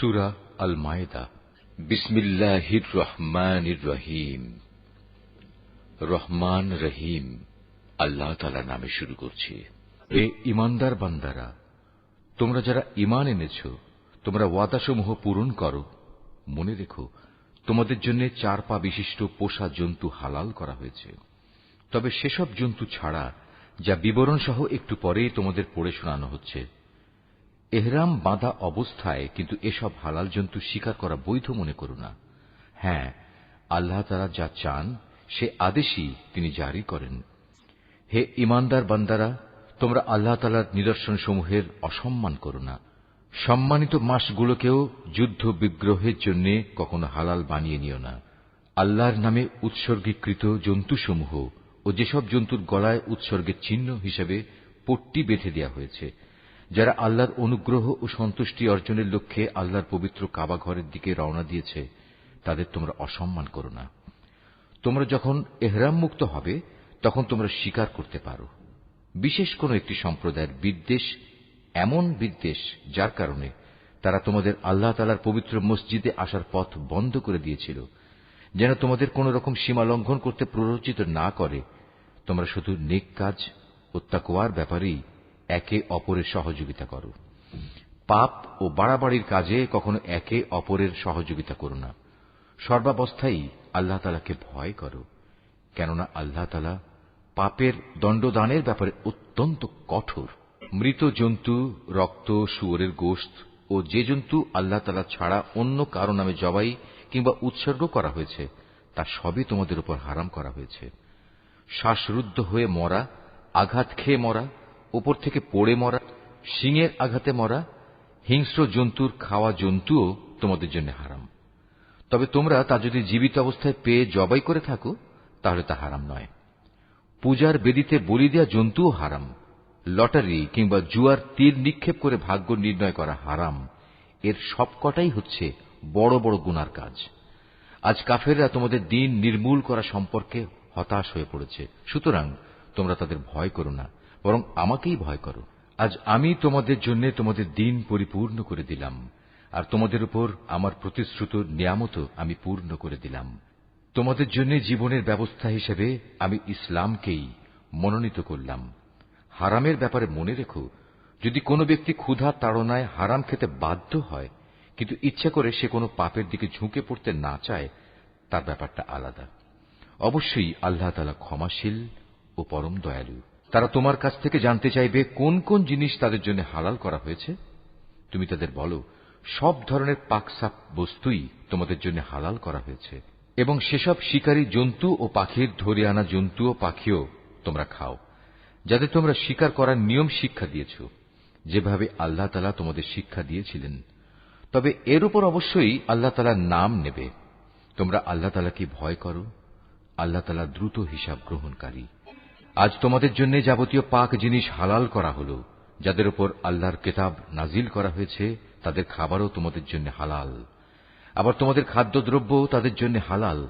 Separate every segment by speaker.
Speaker 1: সুরা আল মায়েদা বিসমিল্লাহির রহমানির রহিম রহমান রহিম আল্লাহ তালা নামে শুরু করছি। এ ইমানদার বান্দারা, তোমরা যারা ইমান এনেছ, তোমরা ওয়াদাসমূহ পূরণ করো। মনে রেখো, তোমাদের জন্য চার পা বিশিষ্ট পোষা জন্তু হালাল করা হয়েছে। তবে সেসব জন্তু ছাড়া, যা বিবরণ সহ একটু পরেই তোমাদের পড়ে শোনানো হচ্ছে এহরাম বাঁধা অবস্থায় কিন্তু এসব হালাল জন্তু শিকার করা বৈধ মনে করো না। হ্যাঁ আল্লাহ তারা যা চান, সে আদেশই তিনি জারি করেন। হে ইমানদার বান্দারা, তোমরা আল্লাহ তালার নিদর্শনসমূহের অসম্মান করো না। সম্মানিত মাসগুলোকেও যুদ্ধ বিগ্রহের জন্য কখনো হালাল বানিয়ে নিও না। আল্লাহর নামে উৎসর্গীকৃত জন্তুসমূহ ও যেসব জন্তুর গলায় উৎসর্গের চিহ্ন হিসেবে পট্টি বেঁধে দেওয়া হয়েছে যারা আল্লাহর অনুগ্রহ ও সন্তুষ্টি অর্জনের লক্ষ্যে আল্লাহর পবিত্র কাবা ঘরের দিকে রওনা দিয়েছে, তাদের তোমরা অসম্মান করো না। তোমরা যখন এহরাম মুক্ত হবে, তখন তোমরা স্বীকার করতে পারো। বিশেষ কোন একটি সম্প্রদায়ের বিদ্বেষ, এমন বিদ্বেষ যার কারণে তারা তোমাদের আল্লাহ তালার পবিত্র মসজিদে আসার পথ বন্ধ করে দিয়েছিল। যেন তোমাদের কোন রকম সীমা লঙ্ঘন করতে প্ররোচিত না করে, তোমরা শুধু নেক কাজ ও তাকোয়ার ব্যাপারেই একে অপরের সহযোগিতা করো। পাপ ও বাড়াবাড়ির কাজে কখনো একে অপরের সহযোগিতা করো না। সর্বাবস্থায় আল্লাহ তালাকে ভয় করো, কেননা আল্লাহ তালা পাপের দণ্ডদানের ব্যাপারে অত্যন্ত কঠোর। মৃত জন্তু, রক্ত, শুয়োরের গোস্ত ও যে জন্তু আল্লাহ তালা ছাড়া অন্য কারও নামে জবাই কিংবা উৎসর্গ করা হয়েছে, তা সবই তোমাদের উপর হারাম করা হয়েছে। শ্বাসরুদ্ধ হয়ে মরা, আঘাত খেয়ে মরা ওপর থেকে পড়ে মরা, শিঙের আঘাতে মরা, হিংস্র জন্তুর খাওয়া জন্তুও তোমাদের জন্য হারাম। তবে তোমরা তা যদি জীবিত অবস্থায় পেয়ে জবাই করে থাকো, তাহলে তা হারাম নয়। পূজার বেদিতে বলি দেওয়া জন্তুও হারাম। লটারি কিংবা জুয়ার তীর নিক্ষেপ করে ভাগ্য নির্ণয় করা হারাম। এর সবকটাই হচ্ছে বড় বড় গুনার কাজ। আজ কাফেররা তোমাদের দিন নির্মূল করা সম্পর্কে হতাশ হয়ে পড়েছে। সুতরাং তোমরা তাদের ভয় করো না। বরং আমাকেই ভয় করো। আজ আমি তোমাদের জন্য তোমাদের দিন পরিপূর্ণ করে দিলাম, আর তোমাদের উপর আমার প্রতিশ্রুত নিয়ামত আমি পূর্ণ করে দিলাম। তোমাদের জন্য জীবনের ব্যবস্থা হিসেবে আমি ইসলামকেই মনোনীত করলাম। হারামের ব্যাপারে মনে রেখো, যদি কোনো ব্যক্তি ক্ষুধা তাড়নায় হারাম খেতে বাধ্য হয়, কিন্তু ইচ্ছা করে সে কোনো পাপের দিকে ঝুঁকে পড়তে না চায়, তার ব্যাপারটা আলাদা। অবশ্যই আল্লাহ তালা ক্ষমাশীল ও পরম দয়ালু। তারা তোমার কাছ থেকে জানতে চাইবে কোন কোন জিনিস তাদের জন্য হালাল করা হয়েছে? তুমি তাদের বলো, সব ধরনের পাকসাপ বস্তুই তোমাদের জন্য হালাল করা হয়েছে, এবং সেসব শিকারী জন্তু ও পাখির ধরে আনা জন্তু ও পাখিও তোমরা খাও যাদের তোমরা শিকার করার নিয়ম শিক্ষা দিয়েছ, যেভাবে আল্লাহ তালা তোমাদের শিক্ষা দিয়েছিলেন। তবে এর উপর অবশ্যই আল্লাহ তালার নাম নেবে। তোমরা আল্লাহ তালাকে ভয় করো, আল্লাহ তালা দ্রুত হিসাব গ্রহণকারী। আজ তোমাদের জন্য যাবতীয় পাক জিনিস হালাল করা হল, যাদের উপর আল্লাহর কেতাব নাজিল করা হয়েছে, তাদের খাবারও তোমাদের জন্য হালাল। আবার তোমাদের খাদ্যদ্রব্য তাদের জন্য হালাল।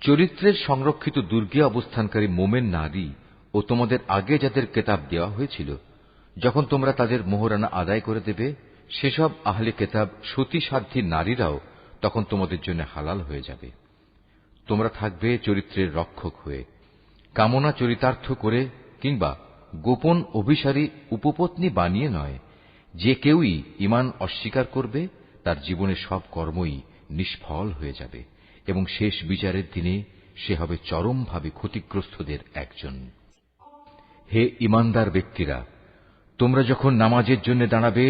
Speaker 1: চরিত্রের সংরক্ষিত দুর্গে অবস্থানকারী মোমেন নারী ও তোমাদের আগে যাদের কেতাব দেওয়া হয়েছিল, যখন তোমরা তাদের মোহরানা আদায় করে দেবে, সেসব আহলে কেতাব সতী সাধ্যী নারীরাও তখন তোমাদের জন্য হালাল হয়ে যাবে। তোমরা থাকবে চরিত্রের রক্ষক হয়ে। কামনা চরিতার্থ করে কিংবা গোপন অভিসারী উপপত্নী বানিয়ে নয়, যে কেউই ইমান অস্বীকার করবে, তার জীবনের সব কর্মই নিষ্ফল হয়ে যাবে এবং শেষ বিচারের দিনে সে হবে চরমভাবে ক্ষতিগ্রস্তদের একজন। হে ইমানদার ব্যক্তিরা, তোমরা যখন নামাজের জন্য দাঁড়াবে